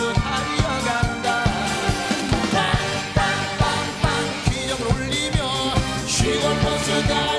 수 달려간다. 빵빵빵빵 기적을 올리며 시골 버스 달